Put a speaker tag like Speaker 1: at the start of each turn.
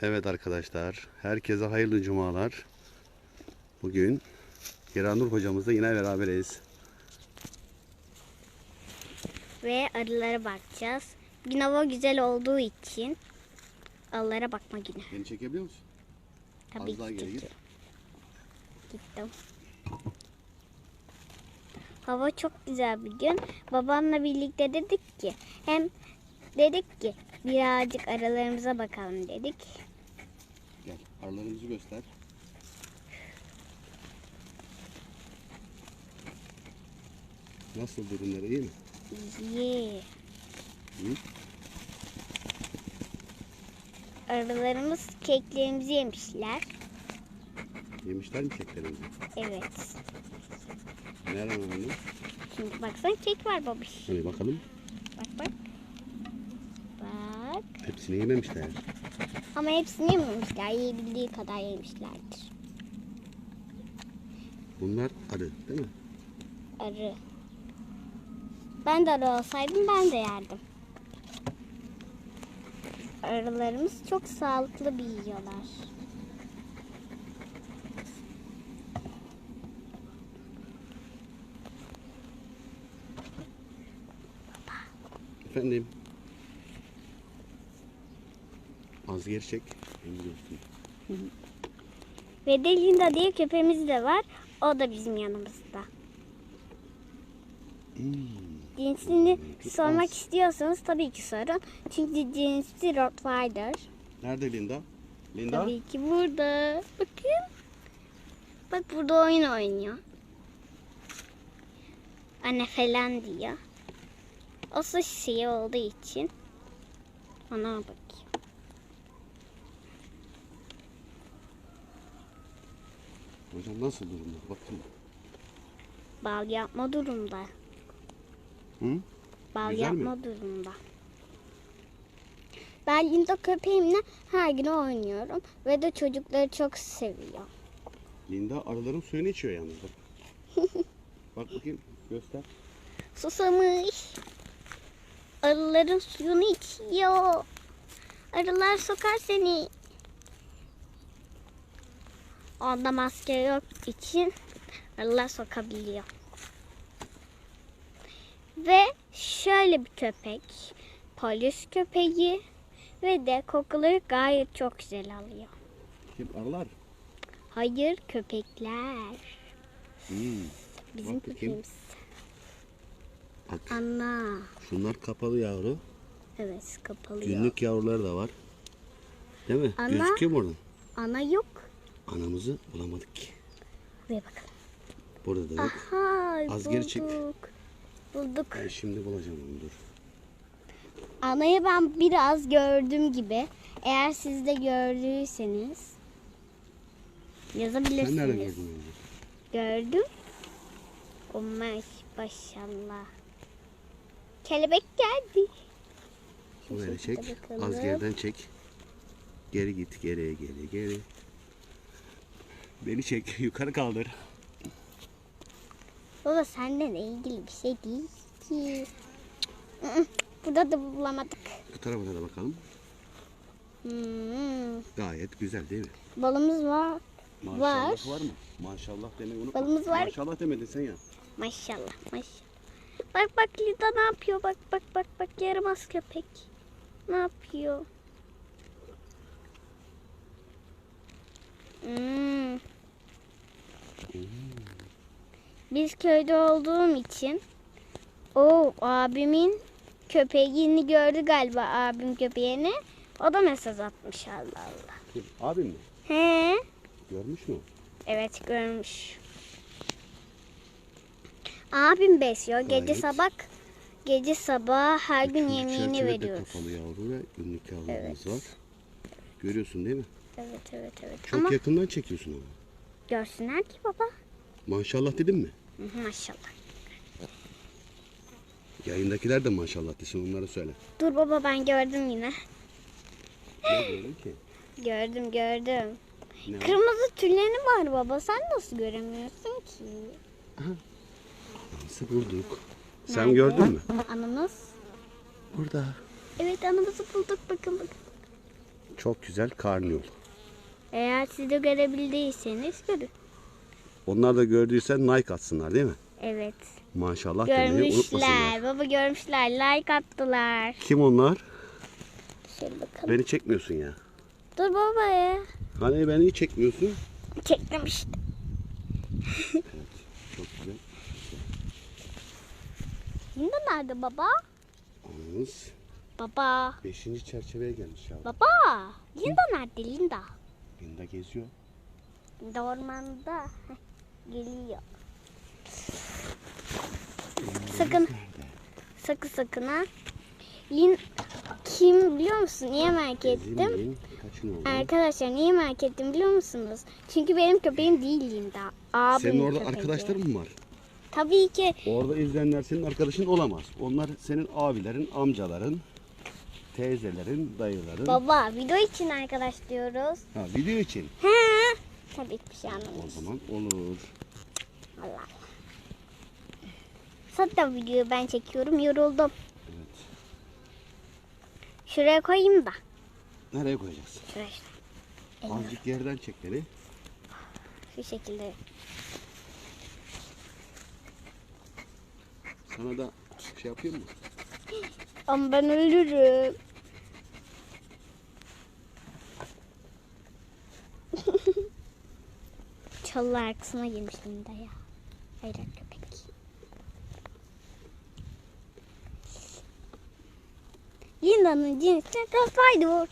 Speaker 1: Evet arkadaşlar, herkese hayırlı cumalar. Bugün Geranur hocamızla yine beraberiz.
Speaker 2: Ve arılara bakacağız. Gün hava güzel olduğu için arılara bakma günü.
Speaker 1: Beni çekebiliyor musun?
Speaker 2: Tabii
Speaker 1: Az daha geri git.
Speaker 2: Gittim. Hava çok güzel bir gün. Babamla birlikte dedik ki hem dedik ki birazcık aralarımıza bakalım dedik.
Speaker 1: Gel, arılarımızı göster. Nasıl durumları iyi mi?
Speaker 2: Ye.
Speaker 1: Hı?
Speaker 2: Arılarımız keklerimizi yemişler.
Speaker 1: Yemişler mi keklerimizi?
Speaker 2: Evet.
Speaker 1: Öğrendin?
Speaker 2: Şimdi baksana kek var babiş.
Speaker 1: Hani bakalım.
Speaker 2: Bak bak. Bak.
Speaker 1: Hepsini yememişler.
Speaker 2: Ama hepsini yememişler. Yiyebildiği kadar yemişlerdir.
Speaker 1: Bunlar arı değil mi?
Speaker 2: Arı. Ben de arı olsaydım ben de yerdim. Arılarımız çok sağlıklı büyüyorlar.
Speaker 1: Efendim. Az geri çek.
Speaker 2: Ve de Linda diye köpeğimiz de var. O da bizim yanımızda.
Speaker 1: Hmm.
Speaker 2: Cinsini sormak istiyorsanız tabii ki sorun. Çünkü cinsi Rottweiler.
Speaker 1: Nerede Linda? Linda?
Speaker 2: Tabii ki burada. Bakın. Bak burada oyun oynuyor. Anne falan diyor. O şey olduğu için ona bakayım.
Speaker 1: Hocam nasıl durumda? Bakın.
Speaker 2: Bal yapma durumda.
Speaker 1: Hı?
Speaker 2: Bal
Speaker 1: Güzel mi?
Speaker 2: yapma durumda. Ben Linda köpeğimle her gün oynuyorum ve de çocukları çok seviyor.
Speaker 1: Linda arıların suyunu içiyor yalnız bak. bak bakayım göster.
Speaker 2: Susamış. Arıların suyunu içiyor. Arılar sokar seni. Onda maske yok için arılar sokabiliyor. Ve şöyle bir köpek. Polis köpeği ve de kokuları gayet çok güzel alıyor.
Speaker 1: Kim arılar?
Speaker 2: Hayır köpekler.
Speaker 1: Hmm.
Speaker 2: Bizim
Speaker 1: Bak
Speaker 2: köpeğimiz.
Speaker 1: Bak
Speaker 2: Ana.
Speaker 1: şunlar kapalı yavru.
Speaker 2: Evet kapalı.
Speaker 1: Günlük yavruları da var. Değil mi?
Speaker 2: Ana.
Speaker 1: Gözüküyor mu oradan?
Speaker 2: Ana yok.
Speaker 1: Anamızı bulamadık ki.
Speaker 2: Buraya bakalım.
Speaker 1: Burada da yok.
Speaker 2: Aha
Speaker 1: Az geri çek.
Speaker 2: bulduk. Bulduk.
Speaker 1: Ben şimdi bulacağım onu dur.
Speaker 2: Anayı ben biraz gördüm gibi. Eğer siz de gördüyseniz yazabilirsiniz.
Speaker 1: Sen nereden gördün?
Speaker 2: Gördüm. My maşallah. Kelebek geldi. Şurada
Speaker 1: çek.
Speaker 2: bakalım.
Speaker 1: Az geriden çek. Geri git. Geriye geri geri. Beni çek. Yukarı kaldır.
Speaker 2: Baba seninle ilgili bir şey değil ki. Burada da bulamadık.
Speaker 1: Bu tarafa da bakalım.
Speaker 2: Hmm.
Speaker 1: Gayet güzel değil mi?
Speaker 2: Balımız var.
Speaker 1: Maşallah
Speaker 2: Var.
Speaker 1: var, mı? Maşallah demeyi unutma.
Speaker 2: Balımız var.
Speaker 1: Maşallah demedin sen ya.
Speaker 2: Maşallah maşallah. Bak bak Lida ne yapıyor? Bak bak bak bak yaramaz köpek. Ne yapıyor? Hmm. Biz köyde olduğum için o abimin köpeğini gördü galiba abim köpeğini. O da mesaj atmış Allah Allah.
Speaker 1: Kim? Abim mi?
Speaker 2: He?
Speaker 1: Görmüş mü?
Speaker 2: Evet görmüş. Abim besliyor. Gece
Speaker 1: Gayet.
Speaker 2: sabah gece sabah her gün
Speaker 1: İkinci
Speaker 2: yemeğini
Speaker 1: çerçevede
Speaker 2: veriyoruz.
Speaker 1: kapalı yavru ve günlük yavrularımız
Speaker 2: Evet.
Speaker 1: var. Görüyorsun değil mi?
Speaker 2: Evet evet evet.
Speaker 1: Çok
Speaker 2: Ama
Speaker 1: yakından çekiyorsun onu.
Speaker 2: görsünler ki baba.
Speaker 1: Maşallah dedim mi?
Speaker 2: Maşallah.
Speaker 1: Yayındakiler de maşallah desin onları söyle.
Speaker 2: Dur baba ben gördüm yine.
Speaker 1: Ne gördün ki?
Speaker 2: Gördüm gördüm.
Speaker 1: Ne var?
Speaker 2: Kırmızı tülleri var baba. Sen nasıl göremiyorsun ki?
Speaker 1: Nasıl bulduk? Sen
Speaker 2: Nerede?
Speaker 1: gördün mü?
Speaker 2: Ananas.
Speaker 1: Burada.
Speaker 2: Evet anamızı bulduk bakın bakın.
Speaker 1: Çok güzel karnıyol.
Speaker 2: Eğer siz de görebildiyseniz görün.
Speaker 1: Onlar da gördüysen like atsınlar değil mi?
Speaker 2: Evet.
Speaker 1: Maşallah demeyi unutmasınlar.
Speaker 2: Görmüşler. Baba görmüşler. Like attılar.
Speaker 1: Kim onlar?
Speaker 2: Şöyle bakalım.
Speaker 1: Beni çekmiyorsun ya.
Speaker 2: Dur baba ya.
Speaker 1: Hani beni hiç çekmiyorsun?
Speaker 2: Çektim işte.
Speaker 1: Çok güzel.
Speaker 2: Linda nerede baba?
Speaker 1: Yalnız
Speaker 2: Baba.
Speaker 1: beşinci çerçeveye gelmiş ya.
Speaker 2: Baba. Linda nerede Linda?
Speaker 1: Linda geziyor.
Speaker 2: Linda ormanda. Geliyor. Sakın. Sakın sakın ha. Lin kim biliyor musun? Niye merak ettim?
Speaker 1: Kaçın oldu?
Speaker 2: Arkadaşlar niye merak ettim biliyor musunuz? Çünkü benim köpeğim değil Linda. Abimin
Speaker 1: Senin orada
Speaker 2: köpeği.
Speaker 1: arkadaşların mı var?
Speaker 2: Tabii ki.
Speaker 1: Orada izleyenler senin arkadaşın olamaz. Onlar senin abilerin, amcaların, teyzelerin, dayıların.
Speaker 2: Baba video için arkadaş diyoruz.
Speaker 1: Ha, video için.
Speaker 2: He. Tabii ki bir şey
Speaker 1: O zaman olur.
Speaker 2: Allah Allah. Zaten videoyu ben çekiyorum. Yoruldum.
Speaker 1: Evet.
Speaker 2: Şuraya koyayım da.
Speaker 1: Nereye koyacağız?
Speaker 2: Şuraya. şuraya.
Speaker 1: Azıcık yerden çek beni.
Speaker 2: Şu şekilde.
Speaker 1: Sana da şey yapayım mı?
Speaker 2: Ama ben ölürüm. Çalı arkasına girmiş Linda ya. Hayır köpek. Linda'nın cinsi o.